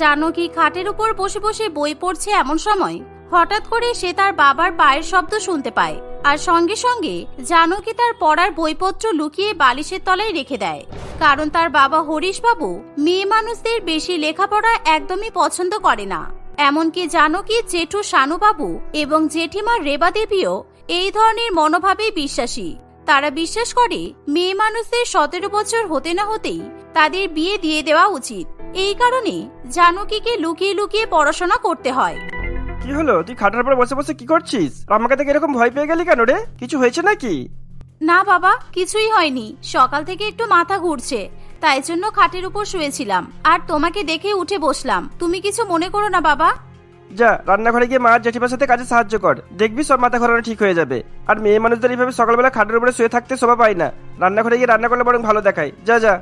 জানকী খাটের উপর বসে বসে বই পড়ছে এমন সময়। হঠাৎ করে সে তার বাবার পায়ের শব্দ শুনতে পায় আর সঙ্গে সঙ্গে জানকী তার পড়ার বইপত্র লুকিয়ে বালিশের তলায় রেখে দেয়। কারণ তার বাবা হরিশবাবু মেয়ে মানুষদের বেশি লেখাপড়া একদমই পছন্দ করে না। এমনকি জানকী, জেঠু শানুবাবু এবং জেঠিমা রেবা দেবীও এই ধরনের মনোভাবে বিশ্বাসী। তারা বিশ্বাস করে, মেয়ে মানুষদের সতেরো বছর হতে না হতেই তাদের বিয়ে দিয়ে দেওয়া উচিত। এই কারণে জানকীকে লুকিয়ে লুকিয়ে পড়াশোনা করতে হয়। কি হলো? তুই খাটার পর বসে বসে কি করছিস? আমাকে দেখে এরকম ভয় পেয়ে গেলি কেন রে? কিছু হয়েছে নাকি? না বাবা কিছুই হয়নি। সকাল থেকে একটু মাথা ঘুরছে তাই জন্য খাটের উপর শুয়েছিলাম। আর তোমাকে দেখে উঠে বসলাম। তুমি কিছু মনে করো না বাবা। যা রান্নাঘরে গিয়ে মা আর জেঠিমার সাথে কাজে সাহায্য কর। দেখবি সব মাথা ঘোরানো ঠিক হয়ে যাবে। আর মেয়ে মানুষদের এইভাবে সকালবেলা খাটের উপরে শুয়ে থাকতে শোভা পায় না। রান্নাঘরে গিয়ে রান্না করলে বরং ভালো দেখায়। যা যা।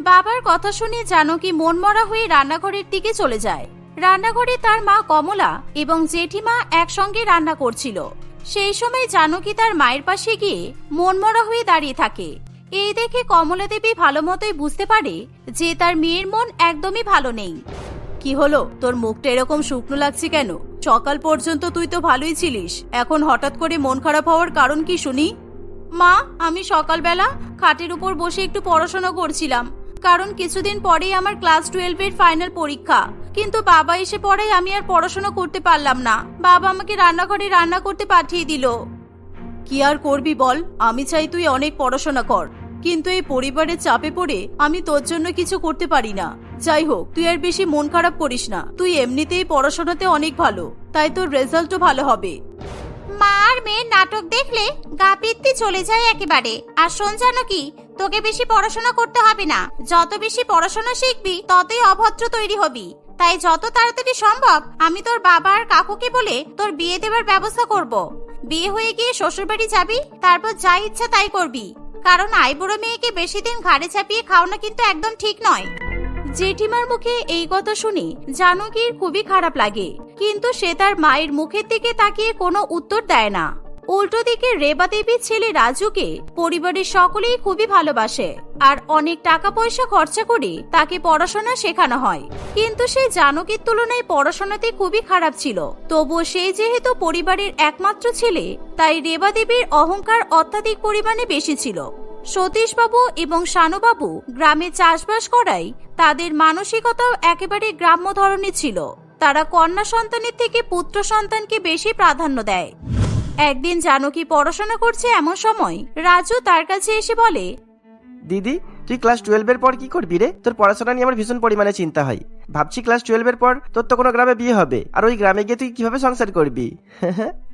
বাবার কথা শুনে জানকী মনমরা হয়ে রান্নাঘরের দিকে চলে যায়। রান্নাঘরে তার মা কমলা এবং জেঠিমা একসঙ্গে রান্না করছিল। সেই সময় জানকী তার মায়ের পাশে গিয়ে মনমরা হয়ে দাঁড়িয়ে থাকে। এই দেখে কমলা দেবী ভালো মতোই বুঝতে পারে যে তার মেয়ের মন একদমই ভালো নেই। কি হলো? তোর মুখটা এরকম শুকনো লাগছে কেন? সকাল পর্যন্ত তুই তো ভালোই ছিলিস। এখন হঠাৎ করে মন খারাপ হওয়ার কারণ কি শুনি? মা, আমি সকালবেলা খাটের উপর বসে একটু পড়াশোনা করছিলাম। কারণ কিছুদিন পরেই আমার ক্লাস টুয়েলভের ফাইনাল পরীক্ষা। কিন্তু বাবা এসে পড়াই আমি আর পড়াশোনা করতে পারলাম না। বাবা আমাকে রান্নাঘরে রান্না করতে পাঠিয়ে দিল। কি আর করবি বল? আমি চাই তুই অনেক পড়াশোনা কর। কিন্তু এই পরিবারের চাপে পড়ে আমি তোর জন্য কিছু করতে পারি না। যাই হোক, তুই আর বেশি মন খারাপ করিস না। তুই এমনিতেই পড়াশোনাতে অনেক ভালো। তাই তোর রেজাল্টও ভালো হবে। মেয়ের নাটক দেখলে গা পিত্তি চলে যায় একেবারে। আর শোন জানো কি, তোকে বেশি পড়াশোনা করতে হবে না। যত বেশি পড়াশোনা শিখবি, ততই অভদ্র তৈরি হবি। তাই যত তাড়াতাড়ি সম্ভব আমি তোর বাবা আর কাকুকে বলে তোর বিয়ে দেবার ব্যবস্থা করব। বিয়ে হয়ে গিয়ে শ্বশুরবাড়ি যাবি, তারপর যা ইচ্ছা তাই করবি। কারণ আইবুড়ো মেয়েকে বেশি দিন ঘাড়ে চাপিয়ে খাওয়ানো কিন্তু একদম ঠিক নয়। জেঠিমার মুখে এই কথা শুনে জানকীর খুবই খারাপ লাগে। কিন্তু সে তার মায়ের মুখের দিকে তাকিয়ে কোনো উত্তর দেয় না। উল্টো দিকে রেবা দেবীর ছেলে রাজুকে পরিবারের সকলেই খুবই ভালোবাসে আর অনেক টাকা পয়সা খরচা করে তাকে পড়াশোনা শেখানো হয়। কিন্তু সে জানকীর তুলনায় পড়াশোনাতে খুবই খারাপ ছিল। তবুও সে যেহেতু পরিবারের একমাত্র ছেলে, তাই রেবা দেবীর অহংকার অত্যাধিক পরিমাণে বেশি ছিল। সতীশবাবু এবং শানুবাবু গ্রামে চাষবাস করাই তাদের মানসিকতাও একেবারে গ্রাম্য ধরনের ছিল। তারা কন্যা সন্তানের থেকে পুত্র সন্তানকে বেশি প্রাধান্য দেয়। একদিন জানকী পড়াশোনা করছে এমন সময় রাজু তার কাছে এসে বলে, দিদি, তুই ক্লাস টুয়েলভের পর কি করবি রে? তোর পড়াশোনা নিয়ে আমার ভীষণ পরিমাণে চিন্তা হয়। ভাবছি ক্লাস টুয়েলভের পর তোর তো কোনো গ্রামে বিয়ে হবে। আর ওই গ্রামে গিয়ে তুই কীভাবে সংসার করবি?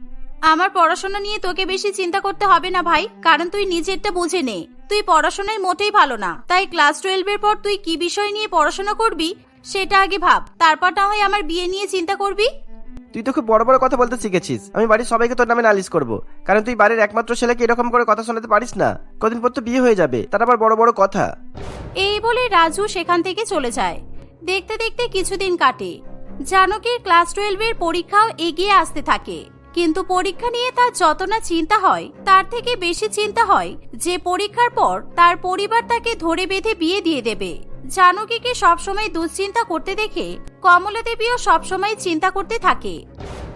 আমার পড়াশোনা নিয়ে তোকে বেশি চিন্তা করতে হবে না ভাই কারণ তুই নিজেরটা বুঝে নে। তুই পড়াশোনায় মোটেই ভালো না। তাই ক্লাস টুয়েলভের পর তুই কি বিষয় নিয়ে পড়াশোনা করবি সেটা আগে ভাব। তারপর না হয় আমার বিয়ে নিয়ে চিন্তা করবি? তুই তো খুব বড় বড় কথা বলতে শিখেছিস। আমি বাড়ির সবাইকে তোর নামে নালিশ করব। কারণ তুই বাড়ির একমাত্র ছেলেকে এরকম করে কথা শোনাতে পারিস না। কদিন পর তো বিয়ে হয়ে যাবে। তার আবার বড় বড় কথা। এই বলে রাজু সেখান থেকে চলে যায়। দেখতে দেখতে কিছুদিন কাটে। জানকীর ক্লাস টুয়েলভের পরীক্ষাও এগিয়ে আসতে থাকে। কিন্তু পরীক্ষা নিয়ে তার যত না চিন্তা হয়, তার থেকে বেশি চিন্তা হয় যে পরীক্ষার পর তার পরিবার তাকে ধরে বেঁধে বিয়ে দিয়ে দেবে। জানকীকে সবসময় দুশ্চিন্তা করতে দেখে কমলা দেবীও সবসময় চিন্তা করতে থাকে।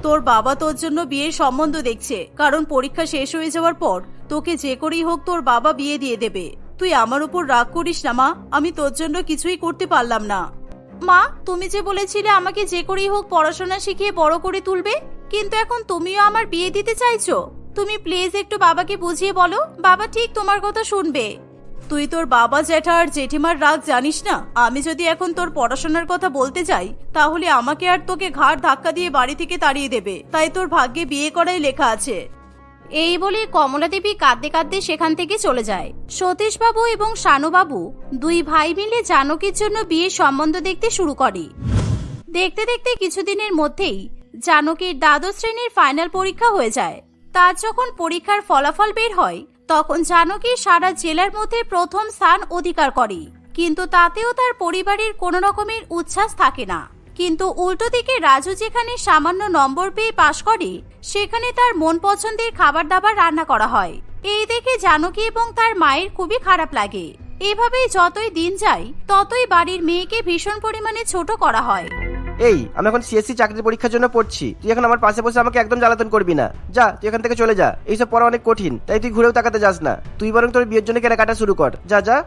তোর বাবা তোর জন্য বিয়ের সম্বন্ধ দেখছে, কারণ পরীক্ষা শেষ হয়ে যাওয়ার পর তোকে যে করেই হোক তোর বাবা বিয়ে দিয়ে দেবে। তুই আমার উপর রাগ করিস না, মা। আমি তোর জন্য কিছুই করতে পারলাম না। মা, তুমি যে বলেছিলে আমাকে যে করেই হোক পড়াশোনা শিখিয়ে বড় করে তুলবে কিন্তু এখন তুমিও আমার বিয়ে দিতে চাইছো। তুমি প্লিজ একটু বাবাকে বুঝিয়ে বলো। বাবা ঠিক তোমার কথা শুনবে। তুই তোর বাবা, জ্যাঠা আর জেঠিমার রাগ জানিস না? আমি যদি এখন তোর পড়াশোনার কথা বলতে যাই, তাহলে আমাকে আর তোকে ঘাড় ধাক্কা দিয়ে বাড়ি থেকে তাড়িয়ে দেবে। তাই তোর ভাগ্যে বিয়ে করাই লেখা আছে। এই বলে কমলা দেবী কাঁদতে কাঁদতে সেখান থেকে চলে যায়। সতীশবাবু এবং শানুবাবু দুই ভাই মিলে জানকীর জন্য বিয়ের সম্বন্ধ দেখতে শুরু করে। দেখতে দেখতে কিছুদিনের মধ্যেই জানকীর দ্বাদশ শ্রেণির ফাইনাল পরীক্ষা হয়ে যায়। তার যখন পরীক্ষার ফলাফল বের হয়, তখন জানকী সারা জেলার মধ্যে প্রথম স্থান অধিকার করে। কিন্তু তাতেও তার পরিবারের কোনো রকমের উচ্ছ্বাস থাকে না। কিন্তু উল্টো দিকে রাজু যেখানে সামান্য নম্বর পেয়ে পাশ করে, সেখানে তার মন পছন্দের খাবার দাবার রান্না করা হয়। এই দেখে জানকী এবং তার মায়ের খুবই খারাপ লাগে। এভাবেই যতই দিন যায়, ততই বাড়ির মেয়েকে ভীষণ পরিমাণে ছোট করা হয়। এই, আমি এখন সিএসসি চাকরির পরীক্ষার জন্য পড়ছি। তুই এখন আমার পাশে বসে আমাকে একদম জ্বালাতন করবি না। যা, তুই এখান থেকে চলে যা। এইসব পড়া অনেক কঠিন, তাই তুই ঘুরেও তাকাতে যাস না। তুই বরং তোর বিয়ের জন্য কেনাকাটা শুরু কর। যা যা।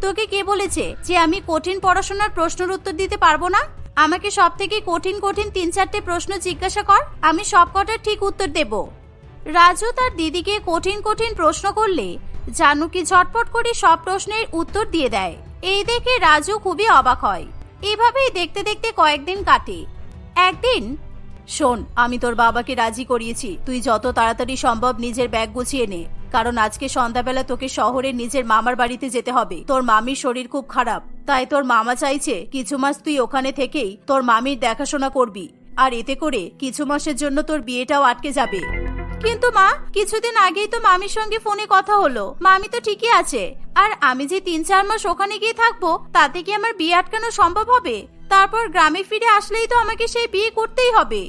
তোকে কে বলেছে যে আমি কঠিন পড়াশোনার প্রশ্নের উত্তর দিতে পারব না? আমাকে সব থেকে কঠিন কঠিন তিন, চারটে প্রশ্ন জিজ্ঞাসা কর, আমি সব কটার ঠিক উত্তর দেব। রাজু তার দিদিকে কঠিন কঠিন প্রশ্ন করলে জানুকি ঝটপট করে সব প্রশ্নের উত্তর দিয়ে দেয়। এই দেখে রাজু খুবই অবাক হয়। এভাবেই দেখতে দেখতে কয়েকদিন কাটে। একদিন, শোন, আমি তোর বাবাকে রাজি করিয়েছি। তুই যত তাড়াতাড়ি সম্ভব নিজের ব্যাগ গুছিয়ে নে। কারণ আজকে সন্ধ্যাবেলা তোকে শহরে নিজের মামার বাড়িতে যেতে হবে। তোর মামির শরীর খুব খারাপ। তাই তোর মামা চাইছে কিছু মাস তুই ওখানে থেকেই তোর মামির দেখাশোনা করবি। আর এতে করে কিছু মাসের জন্য তোর বিয়েটাও আটকে যাবে। কিন্তু মা, কিছুদিন আগেই তো মামির সঙ্গে ফোনে কথা হলো। মামি তো ঠিকই আছে। আর আমি যে তিন চার মাস ওখানে গিয়ে থাকব, তাতে কি আমার বিয়ে আটকানো সম্ভব হবে? তারপর গ্রামে ফিরে আসলেই তো আমাকে সেই বিয়ে করতেই হবে।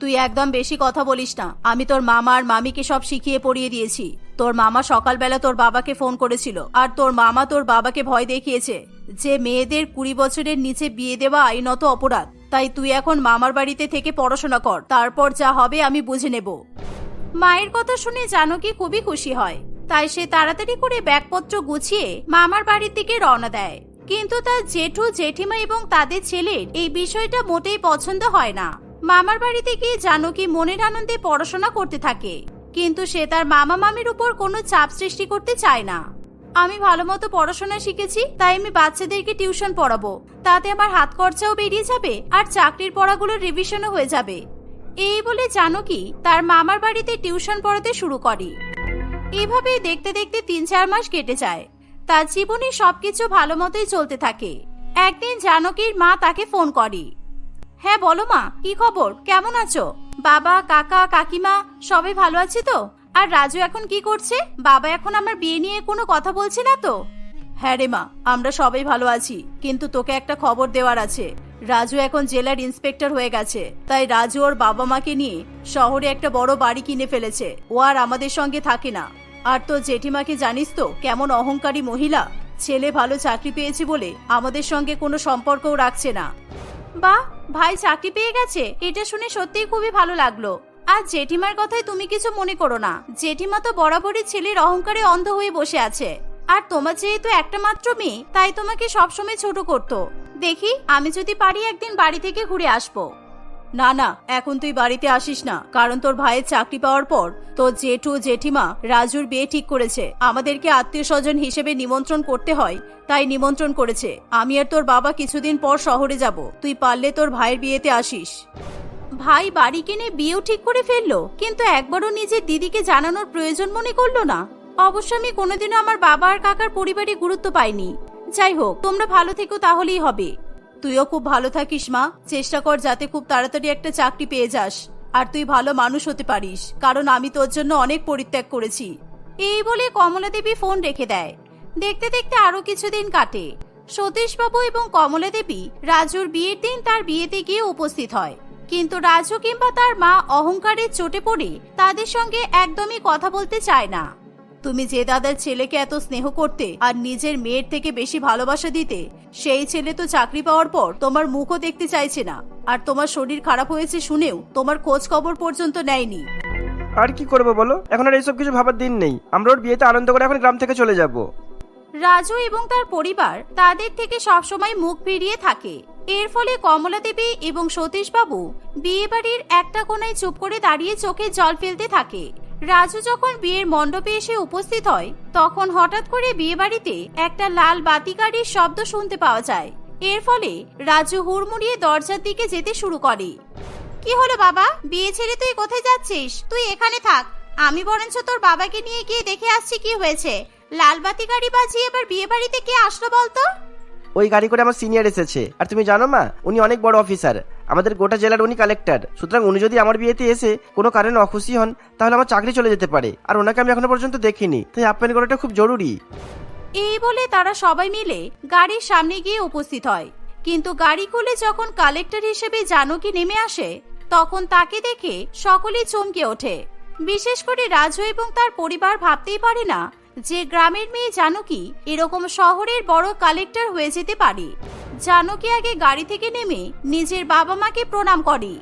তুই একদম বেশি কথা বলিস না। আমি তোর মামা আর মামিকে সব শিখিয়ে পড়িয়ে দিয়েছি। তোর মামা সকালবেলা তোর বাবাকে ফোন করেছিল, আর তোর মামা তোর বাবাকে ভয় দেখিয়েছে। যে মেয়েদের কুড়ি বছরের নিচে বিয়ে দেওয়া আইনত অপরাধ। তাই তুই এখন মামার বাড়িতে থেকে পড়াশোনা কর। তারপর যা হবে আমি বুঝে নেব। মায়ের কথা শুনে জানকী খুবই খুশি হয়। তাই সে তাড়াতাড়ি করে ব্যাগপত্র গুছিয়ে মামার বাড়ির দিকে রওনা দেয়। কিন্তু তার জেঠু, জেঠিমা এবং তাদের ছেলের এই বিষয়টা মোটেই পছন্দ হয় না। মামার বাড়িতে গিয়ে জানকী মনের আনন্দে পড়াশোনা করতে থাকে। কিন্তু সে তার মামা মামির উপর কোনো চাপ সৃষ্টি করতে চায় না। আমি ভালো মতো পড়াশোনা শিখেছি, তাই আমি বাচ্চাদেরকে টিউশন পড়াবো। তাতে আমার হাত খরচাও বেরিয়ে যাবে আর চাকরির পড়াগুলোর রিভিশনও হয়ে যাবে। এই বলে জানকী তার মামার বাড়িতে টিউশন পড়াতে শুরু করে। এভাবেই দেখতে দেখতে তিন চার মাস কেটে যায়। তার জীবনে সবকিছু ভালো মতোই চলতে থাকে। একদিন জানকীর মা তাকে ফোন করে। হ্যাঁ বলো মা, কি খবর? কেমন আছো? বাবা, কাকা, কাকিমা, সবাই ভালো আছে তো? আর রাজু এখন কি করছে? বাবা এখন আমার বিয়ে নিয়ে কোনো কথা বলছে না তো? হ্যাঁ রে মা, আমরা সবাই ভালো আছি, কিন্তু তোকে একটা খবর দেওয়ার আছে। রাজু এখন জেলার ইন্সপেক্টর হয়ে গেছে। তাই রাজু ওর বাবা মাকে নিয়ে শহরে একটা বড় বাড়ি কিনে ফেলেছে। ও আর আমাদের সঙ্গে থাকে না। আর তো জেঠিমাকে জানিস তো, কেমন অহংকারী মহিলা। ছেলে ভালো চাকরি পেয়েছে বলে আমাদের সঙ্গে কোনো সম্পর্কও রাখছে না। বাহ, ভাই চাকরি পেয়ে গেছে। এটা শুনে সত্যিই খুবই ভালো লাগল। আর জেঠিমার কথায় তুমি কিছু মনে করো না। জেঠিমা তো বরাবরই ছেলের অহংকারে অন্ধ হয়ে বসে আছে। আর তোমার যেহেতু একটা মাত্র মেয়ে, তাই তোমাকে সবসময় ছোট করতো। দেখি, আমি যদি পারি একদিন বাড়ি থেকে ঘুরে আসব। না না, এখন তুই বাড়িতে আসিস না, কারণ তোর ভাইয়ের চাকরি পাওয়ার পর তোর জেঠু, জেঠিমা, রাজুর বিয়ে ঠিক করেছে। আমাদেরকে আত্মীয় স্বজন হিসেবে নিমন্ত্রণ করতে হয়, তাই নিমন্ত্রণ করেছে। আমি আর তোর বাবা কিছুদিন পর শহরে যাব, তুই পারলে তোর ভাইয়ের বিয়েতে আসিস। ভাই বাড়ি কিনে বিয়েও ঠিক করে ফেলল, কিন্তু একবারও নিজের দিদিকে জানানোর প্রয়োজন মনে করল না। অবশ্য আমি কোনোদিনও আমার বাবা আর কাকার পরিবারে গুরুত্ব পাইনি। যাই হোক, তোমরা ভালো থেকো তাহলেই হবে। তুইও খুব ভালো থাকিস, মা। চেষ্টা কর যাতে খুব তাড়াতাড়ি একটা চাকরি পেয়ে যাস। আর তুই ভালো মানুষ হতে পারিস, কারণ আমি তোর জন্য অনেক পরিত্যাগ করেছি। এই বলে কমলা দেবী ফোন রেখে দেয়। দেখতে দেখতে আরও কিছুদিন কাটে। সতীশবাবু এবং কমলা দেবী রাজুর বিয়ের দিন তার বিয়েতে গিয়ে উপস্থিত হয়। কিন্তু রাজু কিংবা তার মা অহংকারের চোটে পড়ে তাদের সঙ্গে একদমই কথা বলতে চায় না। তুমি যে দাদার ছেলেকে এত স্নেহ করতে আর নিজের মেয়ের থেকে বেশি ভালোবাসা দিতে সেই ছেলে তো চাকরি পাওয়ার পর তোমার মুখও দেখতে চাইছে না। আর তোমার শরীর খারাপ হয়েছে শুনেও তোমার খোঁজ খবর পর্যন্ত নেয়নি। আর কি করব বলো? এখন আর এইসব কিছু ভাবার দিন নেই। আমরা ওর বিয়েতে আনন্দ করে এখন গ্রাম থেকে চলে যাব। রাজু এবং তার পরিবার তাদের থেকে সবসময় মুখ ফিরিয়ে থাকে। এর ফলে কমলা দেবী এবং সতীশবাবু বিয়ে বাড়ির একটা কোনায় চুপ করে দাঁড়িয়ে চোখে জল ফেলতে থাকে। রাজু যখন বিয়ের মণ্ডপে এসে উপস্থিত হয়, তখন হঠাৎ করে বিয়ে বাড়িতে একটা লাল বাতি গাড়ির শব্দ শুনতে পাওয়া যায়। এর ফলে রাজু হুড়মুড়িয়ে দরজার দিকে যেতে শুরু করে। কি হলো বাবা? বিয়ে ছেড়ে তুই কোথায় যাচ্ছিস? তুই এখানে থাক। আমি বরঞ্চ তোর বাবাকে নিয়ে গিয়ে দেখে আসছি কি হয়েছে। লাল বাতি গাড়ি বাজিয়ে এবার বিয়ে বাড়িতে কে আসলো বলতো? ওই গাড়ি করে আমার সিনিয়র এসেছে। আর তুমি জানো মা, উনি অনেক বড় অফিসার। আমাদের গোটা জেলার উনি কালেক্টর সুতরাং উনি যদি আমার বিয়েতে এসে কোনো কারণে অখুশি হন, তাহলে আমার চাকরি চলে যেতে পারে। আর ওনাকে আমি এখনও পর্যন্ত দেখিনি। তাই আপ্যায়ন করাটা খুব জরুরি। এই বলে তারা সবাই মিলে গাড়ির সামনে গিয়ে উপস্থিত হয়। কিন্তু গাড়ি খুলে যখন কালেক্টর হিসেবে জানকী নেমে আসে, তখন তাকে দেখে সকলেই চমকে ওঠে। বিশেষ করে রাজু এবং তার পরিবার ভাবতেই পারে না যে গ্রামের মেয়ে জানকী এরকম শহরের বড় কালেক্টর হয়ে যেতে পারে। জানকী আগে গাড়ি থেকে নেমে নিজের বাবা মাকে প্রণাম করে।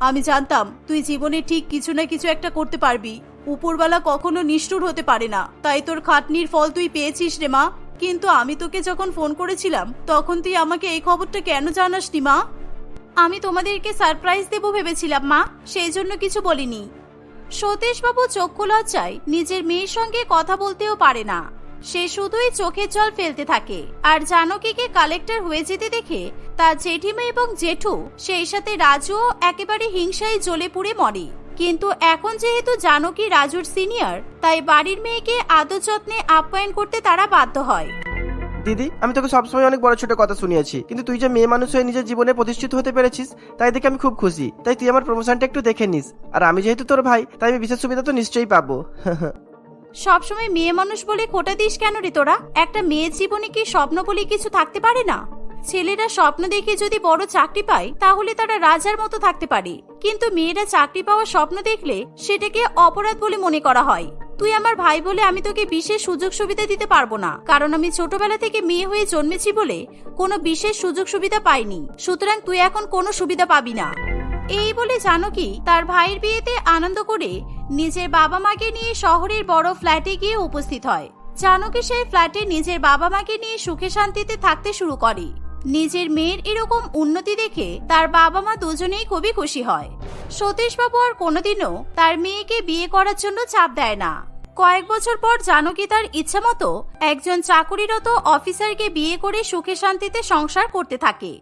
আমি জানতাম, তুই জীবনে ঠিক কিছু না কিছু একটা করতে পারবি। উপরওয়ালা কখনো নিষ্ঠুর হতে পারে না। তাই তোর খাটনির ফল তুই পেয়েছিস রে মা। কিন্তু আমি তোকে যখন ফোন করেছিলাম, তখন তুই আমাকে এই খবরটা কেন জানাসনি মা? আমি তোমাদেরকে সারপ্রাইজ দেবো ভেবেছিলাম মা, সেই জন্য কিছু বলিনি। সতীশবাবু চক্ষু লজ্জায় নিজের মেয়ের সঙ্গে কথা বলতেও পারে না। সে শুধুই চোখের জল ফেলতে থাকে। আর জানকীকে কালেক্টর হয়ে যেতে দেখে তার জেঠিমা এবং জেঠু সেই সাথে রাজুও একেবারে হিংসায় জ্বলে পুড়ে মরে। কিন্তু এখন যেহেতু জানকী রাজুর সিনিয়র তাই বাড়ির মেয়েকে আদর যত্নে আপ্যায়ন করতে তারা বাধ্য হয়। দিদি, আমি তোকে সবসময় অনেক বড় ছোট কথা শুনিয়েছি। কিন্তু তুই যে মেয়ে মানুষ হয়ে নিজের জীবনে প্রতিষ্ঠিত হতে পেরেছিস, তাই দেখে আমি খুব খুশি। তাই তুই আমার প্রমোশনটা একটু দেখে নিস। আর আমি যেহেতু তোর ভাই, তাই আমি বিশেষ সুবিধা তো নিশ্চয়ই পাবো। সবসময় মেয়ে মানুষ বলে খোটা দিস কেন রে তোরা? একটা মেয়ের জীবনে কি স্বপ্ন বলে কিছু থাকতে পারে না? ছেলেরা স্বপ্ন দেখে যদি বড় চাকরি পায়, তাহলে তারা রাজার মতো থাকতে পারে। কিন্তু মেয়েরা চাকরি পাওয়ার স্বপ্ন দেখলে সেটাকে অপরাধ বলে মনে করা হয়। তুই আমার ভাই বলে আমি তোকে বিশেষ সুযোগ সুবিধা দিতে পারব না। কারণ আমি ছোটবেলা থেকে মেয়ে হয়ে জন্মেছি বলে কোনো বিশেষ সুযোগ সুবিধা পাইনি। সুতরাং তুই এখন কোনো সুবিধা পাবি না। এই বলে জানো কি তার ভাইয়ের বিয়েতে আনন্দ করে নিজের বাবা মাকে নিয়ে শহরের বড় ফ্ল্যাটে গিয়ে উপস্থিত হয়। জানকী সেই ফ্ল্যাটে নিজের বাবা মাকে নিয়ে সুখে শান্তিতে থাকতে শুরু করে। নিজের মেয়ের এরকম উন্নতি দেখে তার বাবা মা দুজনেই খুবই খুশি হয়। সতীশবাবু আর কোনোদিনও তার মেয়েকে বিয়ে করার জন্য চাপ দেয় না। কয়েক বছর পর জানকী তার ইচ্ছা মতো একজন চাকুরিরত অফিসারকে বিয়ে করে সুখে শান্তিতে সংসার করতে থাকে।